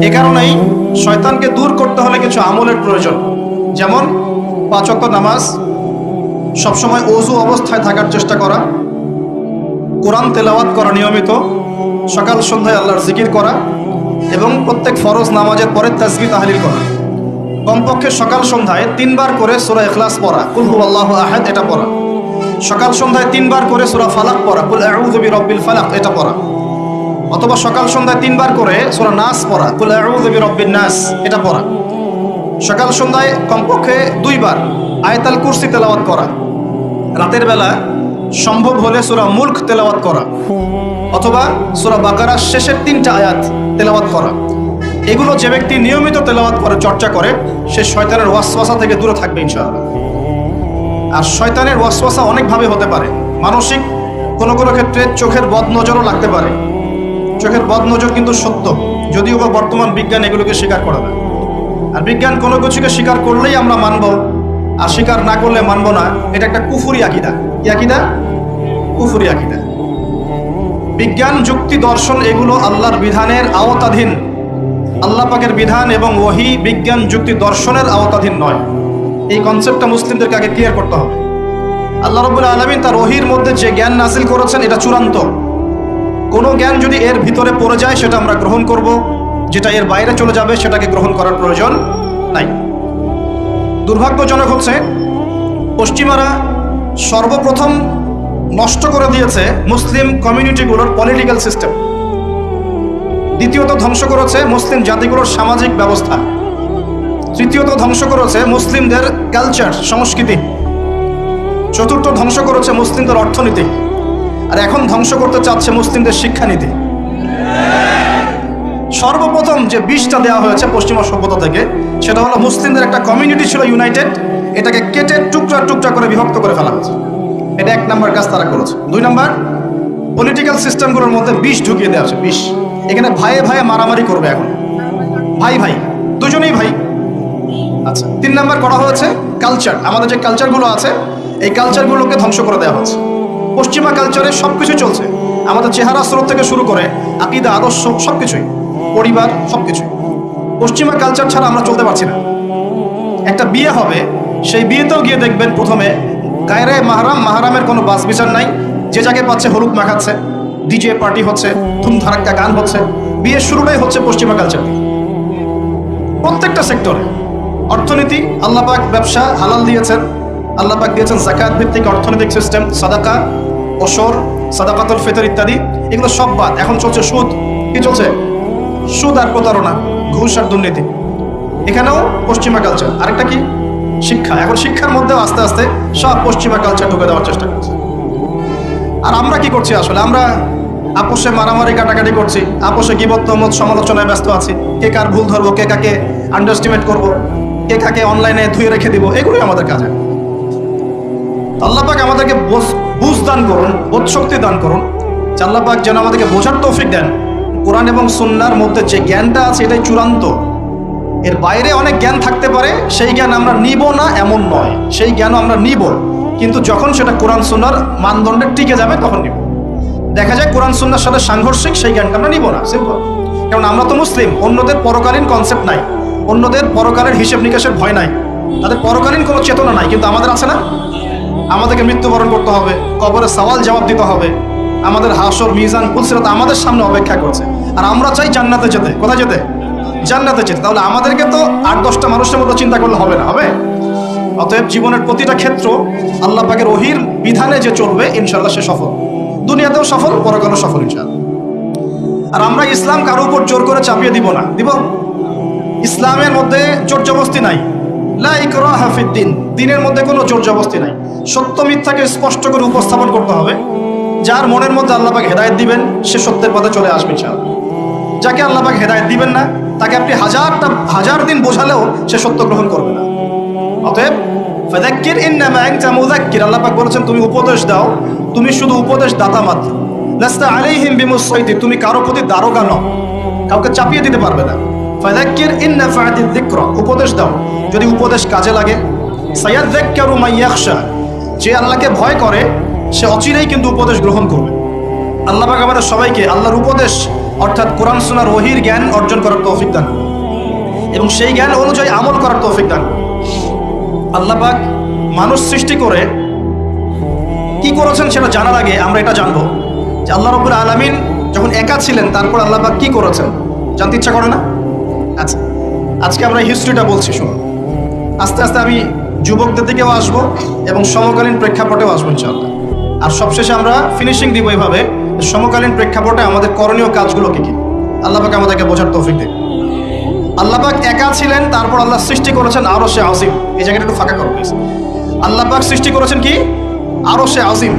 এ কারণেই শয়তানকে দূর করতে হলে কিছু আমলের প্রয়োজন। যেমন পাঁচক্ত নামাজ, সবসময় অজু অবস্থায় থাকার চেষ্টা করা, কোরআন তেলাওয়াত করা নিয়মিত, সকাল সন্ধ্যায় আল্লাহর জিকির করা এবং প্রত্যেক ফরজ নামাজের পরে তাজবি তাহলিল করা। কমপক্ষে সকাল সন্ধ্যায় তিনবার করে সুরা এখলাস পড়া। কুলহু আল্লাহ আহাদ, এটা পড়া। সকাল সন্ধ্যায় তিনবার করে সুরা ফালাক পড়া। কুল আউযু বিরব্বিল ফালাক, এটা পড়া। অথবা সকাল সন্ধ্যায় তিনবার করে সুরা নাস পড়া। বিরব্বিন নাস, এটা পড়া। সকাল সন্ধ্যায় কমপক্ষে দুইবার আয়তাল কুরসি তেলাওয়াত করা। রাতের বেলা সম্ভব হলে সুরা মুল্ক তেলাওয়াত করা অথবা সুরা বাকারার শেষের তিনটা আয়াত তেলাওয়াত করা। এগুলো যে ব্যক্তি নিয়মিত তেলাওয়াত করে, চর্চা করে, সে শয়তানের ওয়াসওয়াসা থেকে দূরে থাকবে ইনশাআল্লাহ। আর শয়তানের ওয়াসওয়াসা অনেকভাবে হতে পারে। মানসিক কোনো কোনো ক্ষেত্রে চোখের বদ নজরও লাগতে পারে। চোখের বদ নজর কিন্তু সত্য। যদিও বা বর্তমান বিজ্ঞান এগুলোকে স্বীকার করে না। আর বিজ্ঞান কোনো কিছুকে স্বীকার করলেই আমরা মানব, আর স্বীকার না করলে মানব না, এটা একটা কুফুরি আকিদা। কি আকিদা? কুফুরি আকিদা। বিজ্ঞান, যুক্তি, দর্শন এগুলো আল্লাহর বিধানের আওতাধীন। আল্লাহ পাকের বিধান এবং ওহি বিজ্ঞান, যুক্তি, দর্শনের আওতাধীন নয়। এই কনসেপ্টটা মুসলিমদেরকে আগে ক্লিয়ার করতে হবে। আল্লাহ রবুল্লা আলমিন তার ওহির মধ্যে যে জ্ঞান নাসিল করেছেন, এটা চূড়ান্ত। কোনো জ্ঞান যদি এর ভিতরে পড়ে যায়, সেটা আমরা গ্রহণ করব। যেটা এর বাইরে চলে যাবে, সেটাকে গ্রহণ করার প্রয়োজন নাই। দুর্ভাগ্যজনক হচ্ছে, পশ্চিমারা সর্বপ্রথম নষ্ট করে দিয়েছে মুসলিম কমিউনিটিগুলোর পলিটিক্যাল সিস্টেম। দ্বিতীয়ত ধ্বংস করেছে মুসলিম জাতিগুলোর সামাজিক ব্যবস্থা। তৃতীয়ত ধ্বংস করেছে মুসলিমদের কালচার সংস্কৃতি। চতুর্থ ধ্বংস করেছে মুসলিমদের অর্থনীতি। আর এখন ধ্বংস করতে চাচ্ছে মুসলিমদের শিক্ষানীতি। সর্বপ্রথম যে বিষটা দেওয়া হয়েছে পশ্চিমা সভ্যতা থেকে, সেটা হলো মুসলিমদের একটা কমিউনিটি ছিল ইউনাইটেড এটাকে কেটে টুকরা টুকরা করে বিভক্ত করে ফেলা হয়েছে। এটা এক নম্বর কাজ তারা করেছে। দুই নম্বর পলিটিক্যাল সিস্টেমগুলোর মধ্যে বিষ ঢুকিয়ে দেওয়া হচ্ছে বিষ। এখানে ভাইয়ে ভাইয়ে মারামারি করবে এখন। ভাই ভাই, দুজনেই ভাই। আচ্ছা তিন নাম্বার করা হয়েছে কালচার আমাদের যে কালচারগুলো আছে, এই কালচারগুলোকে ধ্বংস করে দেওয়া হচ্ছে পশ্চিমা কালচারে সব কিছু চলছে। আমাদের চেহারা স্রোত থেকে শুরু করে আকিদা, আদর্শ সব কিছুই পরিবার সব কিছুই পশ্চিমা কালচার ছাড়া আমরা চলতে পারছি না। একটা বিয়ে হবে, সেই বিয়েতেও গিয়ে দেখবেন প্রথমে গায়রে মাহারাম, মাহারামের কোনো বাস বিচার নাই। যে যাকে পাচ্ছে হলুদ মাখাচ্ছে ডিজে পার্টি হচ্ছে, ধুমধারাক্কা গান হচ্ছে। বিয়ের শুরুটাই হচ্ছে পশ্চিমা কালচার প্রত্যেকটা সেক্টরে অর্থনীতি আল্লাপাক ব্যবসা হালাল দিয়েছেন। আল্লাপাক দিয়েছেন জাকাত ভিত্তিক অর্থনৈতিক সিস্টেম সাদাকা ওসর সাদাকাতুল ফিতর ইত্যাদি। এগুলো সব বাদ। এখন চলছে সুদ। কি চলছে? সুদ আর প্রতারণা, ঘুষ আর দুর্নীতি। এখানেও পশ্চিমা কালচার আরেকটা কি? শিক্ষা। এখন শিক্ষার মধ্যেও আস্তে আস্তে সব পশ্চিমা কালচার ঢুকে দেওয়ার চেষ্টা করছে। আর আমরা কি করছি আসলে? আমরা আপোষে মারামারি কাটাকাটি করছি। আপোষে গিবত্তমত সমালোচনায় ব্যস্ত আছি। কে কার ভুল ধরবো, কে কাকে আন্ডারস্টিমেট করব, কে কাকে অনলাইনে ধুয়ে রেখে দিব, এগুলোই আমাদের কাজ। আল্লাপাক আমাদেরকে বোঝ- দান করুন, বোধ শক্তি দান করুন। আল্লাপাক যেন আমাদেরকে বোঝার তৌফিক দেন। কোরআন এবং সুন্নার মধ্যে যে জ্ঞানটা আছে এটাই চূড়ান্ত। এর বাইরে অনেক জ্ঞান থাকতে পারে, সেই জ্ঞান আমরা নিব না এমন নয়। সেই জ্ঞানও আমরা নিব। কিন্তু যখন সেটা কোরআন সুন্নার মানদণ্ডে টিকে যাবে, তখন নিব। দেখা যায় কোরআন সুন্নার সাথে সাংঘর্ষিক, সেই জ্ঞানটা আমরা নিব না। সিম্পল কারণ আমরা তো মুসলিম, অন্যদের পরকালীন কনসেপ্ট নাই। অন্যদের পরকালের হিসেব নিকাশের ভয় নাই। তাদের পরকালীন কোনো চেতনা নাই, কিন্তু আমাদের আছে না? আমাদেরকে মৃত্যুবরণ করতে হবে, কবরে সওয়াল জবাব দিতে হবে। আমাদের হাসর, মিজান পুলসিরাত আমাদের সামনে অপেক্ষা করছে। আর আমরা চাই জান্নাতে যেতে। কোথায় যেতে? জান্নাতে যেতে। তাহলে আমাদেরকে তো আট, দশটা মানুষের মতো চিন্তা করলে হবে না, হবে? অতএব জীবনের প্রতিটা ক্ষেত্র আল্লাহ পাকের ওহির বিধানে যে চলবে ইনশাল্লাহ সে সফল। দুনিয়াতেও সফল, পরকালও সফল ইনশাল্লাহ আর আমরা ইসলাম কারও উপর জোর করে চাপিয়ে দিব না। দিব? ইসলামের মধ্যে জোর জবস্তি নাই। লা ইকরাহা ফিদ্দিন দিনের মধ্যে কোনো জোর জবস্তি নাই। সত্য মিথ্যাকে স্পষ্ট করে উপস্থাপন করতে হবে। যার মনের মধ্যে আল্লাহ পাক হেদায়েত দিবেন, সে সত্যের পথে চলে আসবে ইনশাআল্লাহ। যাকে আল্লাহ পাক হেদায়েত দিবেন না, তাকে আপনি হাজারটা, হাজার দিন বোঝালেও সে সত্য গ্রহণ করবে না। অতএব মুযাক্কির। আল্লাহ বলেছেন, তুমি উপদেশ দাও, তুমি শুধু উপদেশ দাতা মাত্র। লাস্তা তুমি কারও প্রতি দারোগা নও। কাউকে চাপিয়ে দিতে পারবে না। ফাযাক্কির ইন্না ফাআতিয যিকরা। উপদেশ দাও। যদি উপদেশ কাজে লাগে সায়াযাক্কারু মান ইয়াখশা যে আল্লাহকে ভয় করে, সে অচিরেই কিন্তু উপদেশ গ্রহণ করবে। আল্লাহ পাক আমাদের সবাইকে আল্লাহর উপদেশ, অর্থাৎ কোরআন সুনার ওহির জ্ঞান অর্জন করার তৌফিক দান এবং সেই জ্ঞান অনুযায়ী আমল করার তৌফিক দান। আল্লাহ পাক মানুষ সৃষ্টি করে কি করেছেন সেটা জানার আগে আমরা এটা জানব যে আল্লাহ রবুল আলমিন যখন একা ছিলেন, তারপর আল্লাহ পাক কি করেছেন? জানতে ইচ্ছা করে না? আচ্ছা আজকে আমরা হিস্ট্রিটা বলছি, শুনুন। আস্তে আস্তে আমি যুবকদের দিকেও আসব এবং সমকালীন প্রেক্ষাপটেও আসব, ইনশাআল্লাহ। আর সবশেষে আমরা ফিনিশিং দিব এইভাবে সমকালীন প্রেক্ষাপটে আমাদের করণীয় কাজগুলো কী? কী আল্লাহ পাক আমাদেরকে বোঝার তৌফিক দেয় আল্লাহ পাক একা ছিলেন, তারপর আল্লাহ সৃষ্টি করেছেন আরও সে আজিম। এই জায়গাটা একটু ফাঁকা করো আল্লাহ সৃষ্টি করেছেন কি? আরও সে আজিম।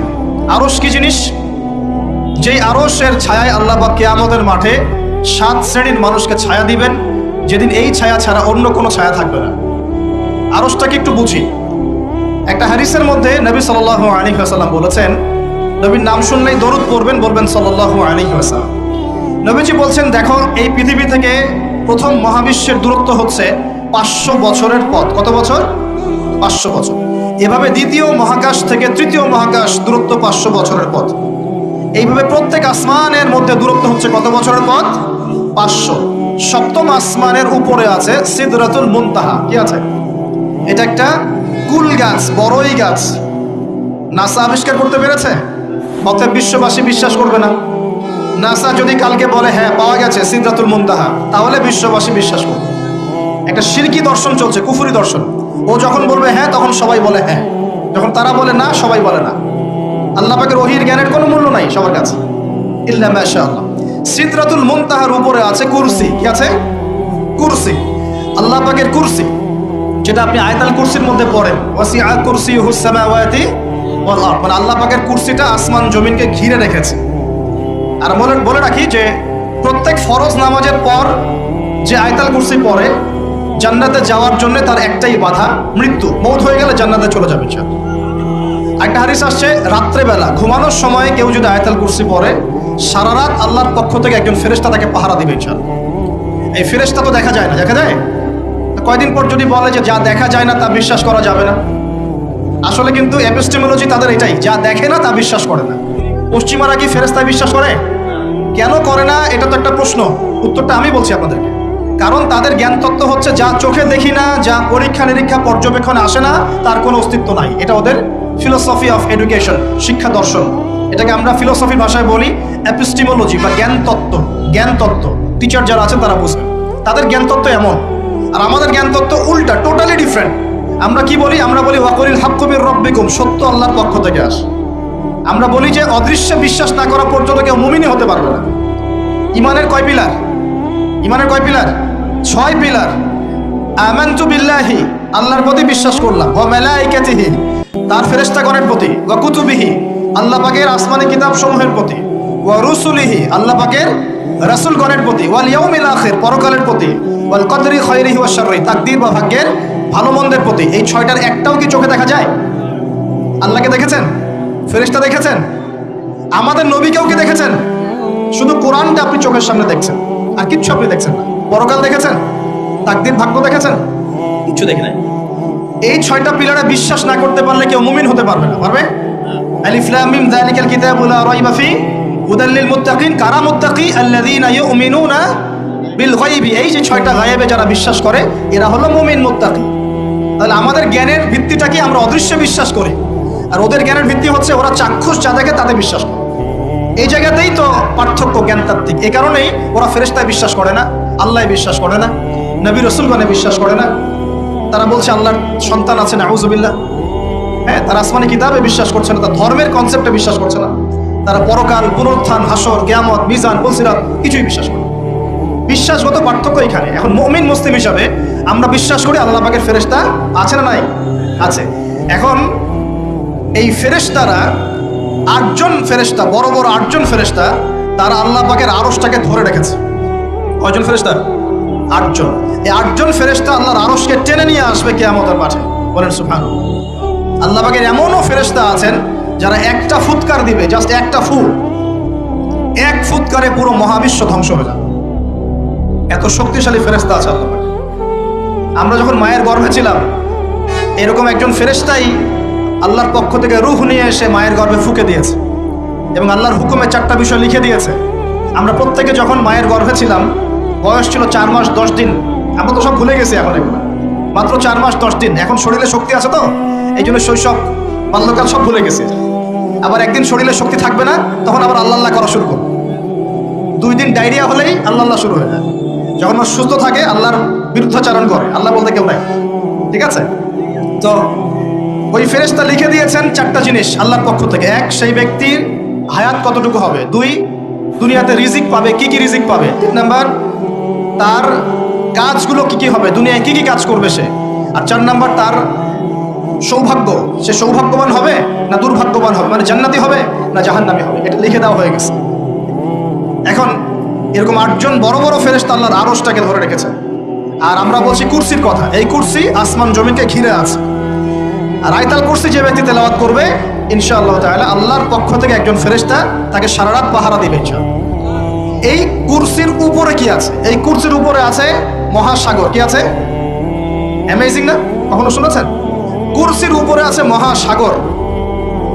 আরস কি জিনিস? যেই আরসের ছায়ায় আল্লাহ পাক কেয়ামতের মাঠে সাত শ্রেণির মানুষকে ছায়া দিবেন, যেদিন এই ছায়া ছাড়া অন্য কোনো ছায়া থাকবে না। আরসটাকে একটু বুঝি। একটা হারিসের মধ্যে নবী সাল্লাহ আলী আসাল্লাম বলেছেন, নবীর নাম শুনলেই দরুদ পড়বেন, বলবেন সাল্লাহ আলী আসাল্লাম নবীজি বলছেন, দেখো, এই পৃথিবী থেকে প্রথম মহাবিশ্বের দূরত্ব হচ্ছে পাঁচশো বছরের পথ। কত বছর? পাঁচশো বছর। এভাবে দ্বিতীয় মহাকাশ থেকে তৃতীয় মহাকাশ দূরত্ব পাঁচশো বছরের পথ। এইভাবে প্রত্যেক আসমানের মধ্যে দূরত্ব হচ্ছে কত বছরের পথ? পাঁচশো। সপ্তম আসমানের উপরে আছে সিদরাতুল মুনতাহা। কি আছে? এটা একটা কুল গাছ, বড়ই গাছ। নাসা আবিষ্কার করতে পেরেছে? অতএব বিশ্ববাসী বিশ্বাস করবে না। নাসা যদি কালকে বলে হ্যাঁ পাওয়া গেছে সিদ্ধাতুল মুনতাহা তাহলে বিশ্ববাসী বিশ্বাস করবে। একটা শিরকি দর্শন চলছে, কুফুরি দর্শন। ও যখন বলবে হ্যাঁ তখন সবাই বলে হ্যাঁ যখন তারা বলে, না সবাই বলে, না আল্লাহ পাকের ওহির জ্ঞানের কোনো মূল্য নাই সবার কাছে। মাশাআল্লাহ। সিদরাতুল মুনতাহার উপরে আছে কুরসি। কি আছে? কুরসি। আল্লাহ পাকের কুরসি। যেটা আপনি আয়তাল কুরসির মধ্যে পড়েন। ওয়াসিআ কুরসি সামাওয়াতি ওয়াল আরদ। মানে আল্লাহ পাকের কুরসিটা আসমান জমিনকে ঘিরে রেখেছে। আর বলে বলে রাখি যে, প্রত্যেক ফরজ নামাজের পর যে আয়তাল কুরসি পড়ে, জান্নাতে যাওয়ার জন্য তার একটাই বাধা, মৃত্যু। মৌত হয়ে গেলে জান্নাতে চলে যাবে সে একটা হারিস আসছে, রাত্রেবেলা, ঘুমানোর সময় কেউ যদি আয়তাল কুরসি পড়ে, সারা রাত আল্লাহর পক্ষ থেকে একজন ফেরেশতা তাকে পাহারা দিবে ইনশাআল্লাহ। এই ফেরেশতা তো দেখা যায় না, দেখা যায়? কয়দিন পর যদি বলে যে যা দেখা যায় না তা বিশ্বাস করা যাবে না? আসলে কিন্তু এপিস্টেমোলজি তাদের এটাই, যা দেখে না তা বিশ্বাস করে না। পশ্চিমারা কি ফেরেস্তায় বিশ্বাস করে? কেন করে না? এটা তো একটা প্রশ্ন। উত্তরটা আমি বলছি আপনাদেরকে। কারণ তাদের জ্ঞান তত্ত্ব হচ্ছে যা চোখে দেখি না, যা পরীক্ষা নিরীক্ষা পর্যবেক্ষণে আসে না, তার কোনো অস্তিত্ব নাই। এটা ওদের ফিলোসফি অফ এডুকেশন শিক্ষা দর্শন। এটাকে আমরা ফিলোসফির ভাষায় বলি অ্যাপিস্টিমোলজি বা জ্ঞান তত্ত্ব জ্ঞান তত্ত্ব টিচার যারা আছেন তারা বুঝবেন। তাদের জ্ঞান তত্ত্ব এমন। আর আমাদের জ্ঞান তত্ত্ব উল্টা টোটালি ডিফারেন্ট আমরা কি বলি? আমরা বলি ওয়াকরিল হাক্কবির রব্বিকুম সত্য আল্লাহর পক্ষ থেকে আস। আমরা বলি যে, অদৃশ্যে বিশ্বাস না করা পর্যন্ত কেউ মুমিনই হতে পারবে না। ইমানের কয় পিলার? ইমানের কয় পিলার? ছয় পিলার। আমানতু বিল্লাহি, আল্লাহর প্রতি বিশ্বাস করলাম। ওয়া মালাইকাতিহি, তার ফেরেশতাগণের প্রতি। ওয়া কুতুবিহি, আল্লাহ পাকের আসমানি কিতাব সমূহের প্রতি। ওয়া রুসুলিহি, আল্লাহ পাকের রাসূলগণের প্রতি ওয়াল ইয়াউমিল আখির পরকালের প্রতি ওয়াল কদরি খায়রিহি ওয়া শাররি তাকদীর বা ভাগ্যের ভালো মন্দের প্রতি এই ছয়টার একটাও কি চোখে দেখা যায়? আল্লাহকে দেখেছেন? ফেরেশতা দেখেছেন? আমাদের নবীকেও কি দেখেছেন? শুধু কোরআনটা আপনি চোখের সামনে দেখছেন আর কিচ্ছু আপনি দেখছেন না। পরকাল দেখেছেন? তাকদির ভাগ্য দেখেছেন? কিচ্ছু দেখে নাই। এই ছয়টা পিলারে বিশ্বাস না করতে পারলে কেউ মুমিন হতে পারবে না পারবে? আলিফ লাম মিম যালিকাল কিতাবু লা রাইবা ফি। হুদাল লিল মুত্তাকিন, কারা মুত্তাকি? ইউমিনুনা বিল গায়বি। এই যে ছয়টা গায়েবে যারা বিশ্বাস করে, এরা হলো মুমিন মুত্তাকি। তাহলে আমাদের জ্ঞানের ভিত্তিটা কি? আমরা অদৃশ্যে বিশ্বাস করি। আর ওদের জ্ঞানের ভিত্তি হচ্ছে ওরা চাক্ষুষ যা দেখে তাতে বিশ্বাস করে। এই জায়গাতেই তো পার্থক্য জ্ঞানতাত্ত্বিক। এই কারণেই ওরা ফেরেস্তায় বিশ্বাস করে না আল্লাহ বিশ্বাস করে না, নবী রসুলগণে বিশ্বাস করে না। তারা বলছে, আল্লাহর সন্তান আছে না আউজুবিল্লাহ হ্যাঁ তারা আসমানি কিতাবে বিশ্বাস করছে না, তার ধর্মের কনসেপ্টে বিশ্বাস করছে না। তারা পরকাল পুনরুত্থান, হাসর, কেয়ামত, মিজান বলছিলাম কিছুই বিশ্বাস করে বিশ্বাসগত পার্থক্য এখানে। এখন মমিন, মুসলিম হিসাবে আমরা বিশ্বাস করি আল্লাহ পাকের ফেরেস্তা আছে না নাই? আছে। এখন এই ফেরেশতারা আটজন ফেরেশতা, বড় বড় আটজন ফেরেশতা, তারা আল্লাহ পাকের আরসটাকে ধরে রেখেছে। কয়জন ফেরেশতা? আটজন। এই আটজন ফেরেশতা আল্লাহর আরসকে টেনে নিয়ে আসবে কেয়ামতের মাঠে। বলেন সুফান আল্লাহ পাকের এমনও ফেরেশতা আছেন যারা একটা ফুৎকার দিবে জাস্ট একটা ফু এক ফুৎকারে পুরো মহাবিশ্ব ধ্বংস হয়ে যাবে। এত শক্তিশালী ফেরেশতা আছে আল্লাহ আমরা যখন মায়ের গর্ভে ছিলাম, এরকম একজন ফেরেশতাই আল্লাহর পক্ষ থেকে রুহ নিয়ে এসে মায়ের গর্ভে ফুকে দিয়েছে এবং আল্লাহর হুকুমে চারটা বিষয় লিখে দিয়েছে। আমরা প্রত্যেকে যখন মায়ের গর্ভে ছিলাম, বয়স ছিল চার মাস দশ দিন। আমরা তো সব ভুলে গেছি এখন এগুলো। মাত্র চার মাস দশ দিন। এখন শরীরে শক্তি আছে তো? এই জন্য শৈশব বাল্যকাল সব ভুলে গেছি। আবার একদিন শরীরে শক্তি থাকবে না, তখন আবার আল্লাহ করা শুরু করব। দুই দিন ডায়রিয়া হলেই আল্লাহ শুরু হয়ে যায়। যখন মানুষ সুস্থ থাকে, আল্লাহর বিরুদ্ধাচারণ করে, আল্লাহ বলতে কেউ নাই। ঠিক আছে? তো ওই ফেরেশতা লিখে দিয়েছেন চারটা জিনিস আল্লাহর পক্ষ থেকে। এক, সেই ব্যক্তির হায়াত কতটুকু হবে? দুই, দুনিয়াতে রিজিক পাবে, কি কি রিজিক পাবে? তিন নাম্বার, তার কাজগুলো কি কি হবে? দুনিয়ায় কি কি কাজ করবে সে? আর চার নাম্বার, তার সৌভাগ্য, সে সৌভাগ্যবান হবে না দুর্ভাগ্যবান হবে? মানে জান্নাতি হবে না জাহান্নামি হবে? এটা লিখে দেওয়া হয়ে গেছে। এখন এরকম আটজন বড় বড় ফেরেস্তা আল্লাহর আরসটাকে ধরে রেখেছে। আর আমরা বলছি কুরসির কথা। এই কুরসি আসমান জমিকে ঘিরে আছে। আর আয়তাল কুরসি যে ব্যক্তি তেলাওয়াত করবে, ইনশাআল্লাহ তাআলা আল্লাহর পক্ষ থেকে একজন ফেরেশতা তাকে সারা রাত পাহারা দিবে এই কুরসির উপরে কি আছে? এই কুরসির উপরে আছে মহাসাগর। কি আছে? অ্যামেজিং না? কখনো শুনেছেন? কুরসির উপরে আছে মহাসাগর।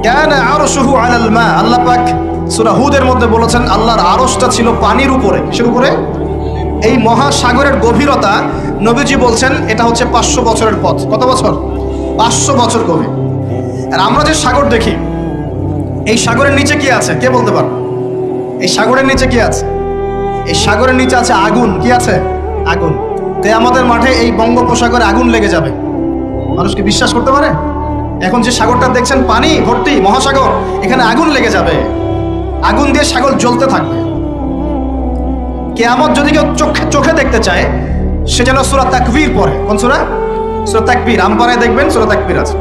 কেন আরও আরশুহু আলাল মা, আল্লাহ পাক সূরা হুদের মধ্যে বলেছেন, আল্লাহর আরশটা ছিল পানির উপরে। কিসের উপরে? এই মহাসাগরের গভীরতা নবীজি বলছেন, এটা হচ্ছে পাঁচশো বছরের পথ। কত বছর? পাঁচশো বছর গভীর। আর আমরা যে সাগর দেখি, এই সাগরের নিচে কি আছে? কে বলতে পারবে? এই সাগরের নিচে কি আছে? এই সাগরের নিচে আছে আগুন। কি আছে? আগুন। তে আমাদের মাঠে এই বঙ্গোপসাগরে আগুন লেগে যাবে। মানুষ কি বিশ্বাস করতে পারে এখন যে সাগরটা দেখছেন পানি ভর্তি মহাসাগর এখানে আগুন লেগে যাবে আগুন দিয়ে সাগর জ্বলতে থাকবে কেয়ামত যদি কেউ চোখে চোখে দেখতে চায় সে যেন সুরা তাকবীর পড়ে কোন সুরা সুরা তাকবীর আমপারায় দেখবেন সুরা তাকবীর আছে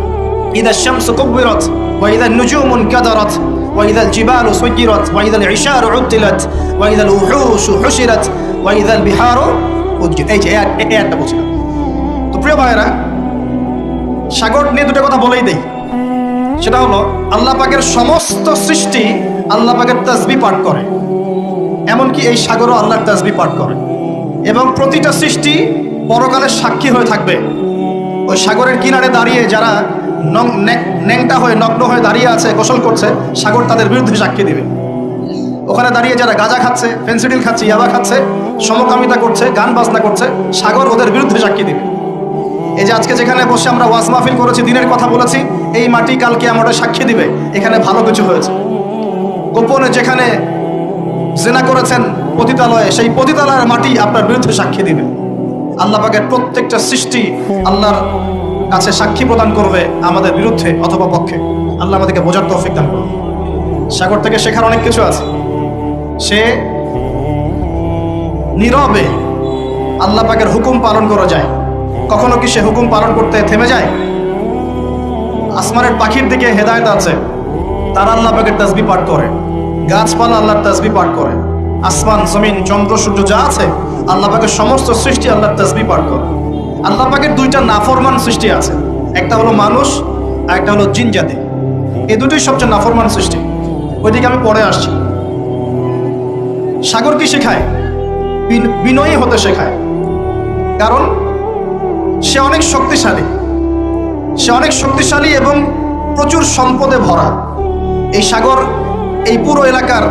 إذا الشمس كبرت وإذا النجوم انكدرت وإذا الجبال سيرت وإذا العشار عطلت وإذا الوحوش حشرت وإذا البحار أجرت এই যে এই আয়াত- এই আয়াতটা বলছিলাম তো প্রিয় ভাইরা সাগর নিয়ে দুটো কথা বলেই দেই। সেটা হলো, আল্লাহ পাকের সমস্ত সৃষ্টি আল্লাহ পাকের তাসবি পাঠ করে। এমনকি এই সাগরও আল্লাহর তাজবি পাঠ করে। এবং প্রতিটা সৃষ্টি পরকালের সাক্ষী হয়ে থাকবে। ওই সাগরের কিনারে দাঁড়িয়ে যারা ন্যাংটা হয়ে, নগ্ন হয়ে দাঁড়িয়ে আছে, গোসল করছে, সাগর তাদের বিরুদ্ধে সাক্ষী দিবে। ওখানে দাঁড়িয়ে যারা গাঁজা খাচ্ছে, ফেন্সিডিল খাচ্ছে, ইয়াবা খাচ্ছে, সমকামিতা করছে, গান বাজনা করছে, সাগর ওদের বিরুদ্ধে সাক্ষী দিবে। এই যে আজকে যেখানে বসে আমরা ওয়াজ মাহফিল করেছি, দিনের কথা বলেছি, এই মাটি কালকে আমাদের সাক্ষী দিবে। এখানে ভালো কিছু হয়েছে। গোপনে যেখানে জেনা করেছেন পতিতালয়ে, সেই পতিতালয়ের মাটি আপনার বিরুদ্ধে সাক্ষী দিবে। আল্লাহ পাকের প্রত্যেকটা সৃষ্টি আল্লাহর কাছে সাক্ষী প্রদান করবে আমাদের বিরুদ্ধে অথবা পক্ষে। আল্লাহ আমাদেরকে বোঝার তৌফিক দান করবে সাগর থেকে শেখার অনেক কিছু আছে। সে নীরবে আল্লাহ পাকের হুকুম পালন করা যায়। কখনো কি সে হুকুম পালন করতে থেমে যায়? আসমানের পাখির দিকে হেদায়ত আছে। তারা আল্লাহ পাকের তাসবি পাঠ করে। গাছপালা আল্লাহর তাসবি পাঠ করে। আসমান, জমিন, চন্দ্র, সূর্য যা আছে, আল্লাহ পাকের সমস্ত সৃষ্টি আল্লাহর তাসবি পাঠ করে। আল্লাহ পাকের দুইটা নাফরমান সৃষ্টি আছে। একটা হলো মানুষ, আর একটা হলো জিন জাতি। এই দুটোই সবচেয়ে নাফরমান সৃষ্টি। ওইদিকে আমি পরে আসছি। সাগর কি শেখায়? বিন- বিনয়ী হতে শেখায়। কারণ সে অনেক শক্তিশালী। সে অনেক শক্তিশালী এবং প্রচুর সম্পদে ভরা। এই সাগর, এই পুরো এলাকার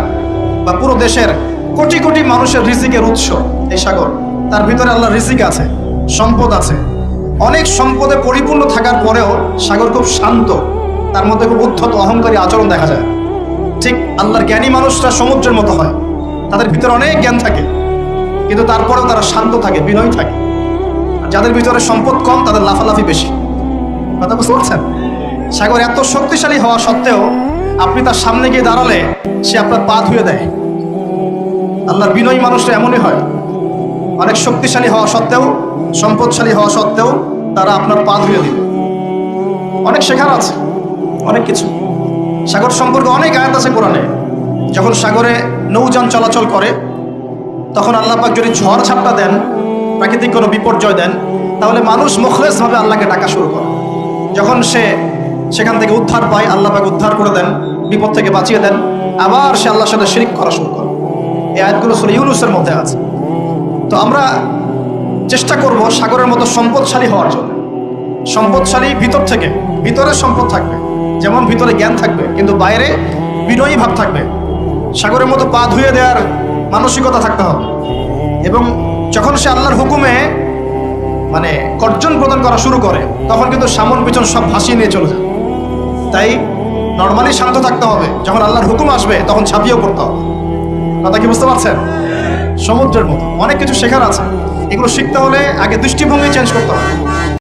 বা পুরো দেশের কোটি কোটি মানুষের রিজিকের উৎস এই সাগর। তার ভিতরে আল্লাহ রিজিক আছে, সম্পদ আছে। অনেক সম্পদে পরিপূর্ণ থাকার পরেও সাগর খুব শান্ত। তার মধ্যে খুব উদ্ধত, অহংকারী আচরণ দেখা যায়। ঠিক আল্লাহর জ্ঞানী মানুষরা সমুদ্রের মতো হয়। তাদের ভিতরে অনেক জ্ঞান থাকে। কিন্তু তারপরেও তারা শান্ত থাকে, বিনয় থাকে। যাদের ভিতরে সম্পদ কম, তাদের লাফালাফি বেশি। কথা বুঝতে পারছেন? সাগর এত শক্তিশালী হওয়া সত্ত্বেও আপনি তার সামনে গিয়ে দাঁড়ালে সে আপনার পা ধুয়ে দেয়। আল্লাহর বিনয়ী মানুষরা এমনই হয়। অনেক শক্তিশালী হওয়া সত্ত্বেও, সম্পদশালী হওয়া সত্ত্বেও তারা আপনার পা ধুয়ে দিবে। অনেক শেখার আছে, অনেক কিছু। সাগর সম্পর্কে অনেক আয়াত আছে কোরআনে। যখন সাগরে নৌযান চলাচল করে, তখন আল্লাহ পাক যদি ঝড় ঝাপটা দেন প্রাকৃতিক কোনো বিপর্যয় দেন, তাহলে মানুষ মুখলেসভাবে আল্লাহকে ডাকা শুরু করে। যখন সে সেখান থেকে উদ্ধার পায়, আল্লাহ পাক উদ্ধার করে দেন, বিপদ থেকে বাঁচিয়ে দেন, আবার সে আল্লাহর সাথে শিরিক করা শুরু করে। এই আয়াতগুলো সুরা ইউনুসের মধ্যে আছে। তো আমরা চেষ্টা করব সাগরের মতো সম্পদশালী হওয়ার জন্য। সম্পদশালী ভিতর থেকে, ভিতরে সম্পদ থাকবে, যেমন ভিতরে জ্ঞান থাকবে, কিন্তু বাইরে বিনয়ী ভাব থাকবে। সাগরের মতো পা ধুয়ে দেওয়ার মানসিকতা থাকতে হবে। এবং যখন সে আল্লাহর হুকুমে মানে গর্জন প্রদান করা শুরু করে, তখন কিন্তু সামন পিছন সব ভাসিয়ে নিয়ে চলে যায়। তাই নর্মালি শান্ত থাকতে হবে। যখন আল্লাহর হুকুম আসবে, তখন ছাপিয়েও পড়তে হবে। কথা কি বুঝতে পারছেন? সমুদ্রের মতো। অনেক কিছু শেখার আছে। এগুলো শিখতে হলে আগে দৃষ্টিভঙ্গি চেঞ্জ করতে হবে।